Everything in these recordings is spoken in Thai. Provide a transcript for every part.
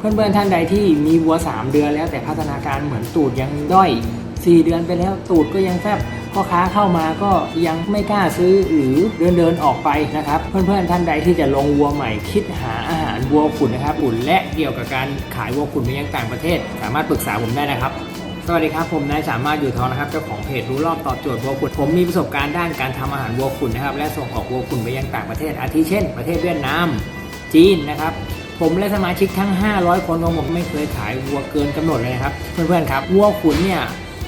เพื่อนๆท่านใดที่มีวัว 3 เดือนแล้วแต่พัฒนาการเหมือนตูดยังด้อย 4 เดือนไปแล้วตูดก็ยังแฟบพ่อค้าเข้ามาก็ยังไม่กล้าซื้อหรือเดินเดินออกไปนะครับ เพื่อนๆท่านใดที่จะลงวัวใหม่คิดหาอาหารวัวขุนนะครับขุนและเกี่ยวกับการขายวัวขุนไปยังต่างประเทศ สามารถปรึกษาผมได้นะครับสวัสดีครับผมนายสามารถอยู่ทองนะครับเจ้าของเพจรู้รอบตอบโจทย์วัวขุนผมมีประสบการณ์ด้านการทำอาหารวัวขุนนะครับและส่งออกวัวขุนไปยังต่างประเทศ อาทิเช่น ประเทศเวียดนาม จีนนะครับ ผมและสมาชิกทั้ง 500 คนของผมไม่เคยขายวัวเกินกำหนดเลยนะครับ เพื่อนๆครับวัวขุนเนี่ย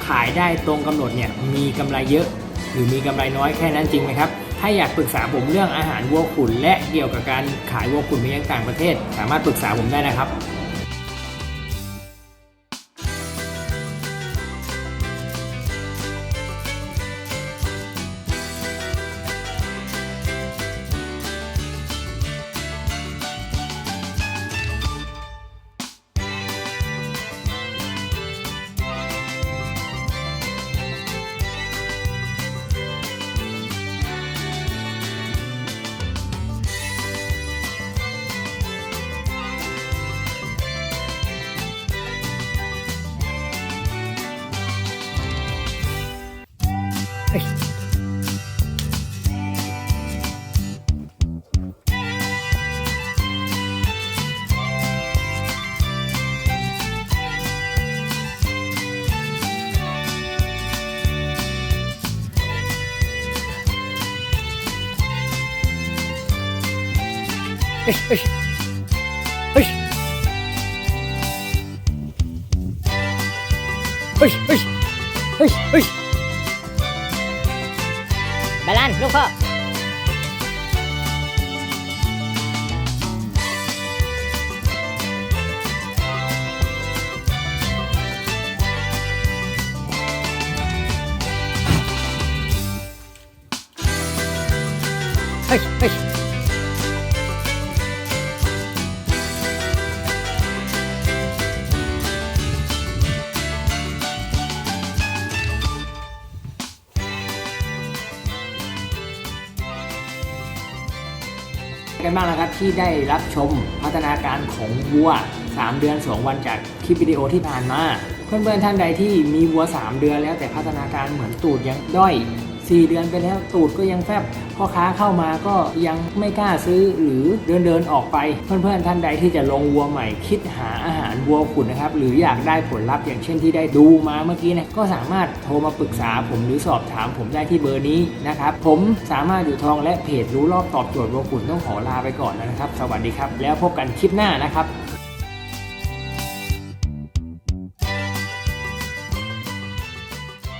ขายได้ตรงกำหนดเนี่ยมีกำไรเยอะ หรือมีกำไรน้อยแค่นั้นจริงไหมครับถ้าอยากปรึกษาผมเรื่องอาหารวัวขุนและเกี่ยวกับการขายวัวขุนไปยังต่างประเทศ สามารถปรึกษาผมได้นะครับ เฮ้ยเฮ้ยเฮ้ บาลานลูกพ่อเฮ้ยเฮ้ย กันบ้างนะครับที่ได้รับชมพัฒนาการของวัว 3 เดือน 2 วันจากคลิปวิดีโอที่ผ่านมา เพื่อนๆท่านใดที่มีวัว 3 เดือนแล้วแต่พัฒนาการเหมือนตูดยังด้อย 4 เดือนไปแล้วตูดก็ยังแฟบพ่อค้าเข้ามาก็ยังไม่กล้าซื้อหรือเดินเดินๆออกไป เพื่อนๆท่านใดที่จะลงวัวใหม่คิดหาอาหารวัวขุนนะครับ หรืออยากได้ผลลัพธ์อย่างเช่นที่ได้ดูมาเมื่อกี้นะก็สามารถโทรมาปรึกษาผมหรือสอบถามผมได้ที่เบอร์นี้นะครับผมสามารถอยู่ทองและเพจรู้รอบตอบโจทย์วัวขุนต้องขอลาไปก่อนนะครับ สวัสดีครับ แล้วพบกันคลิปหน้านะครับ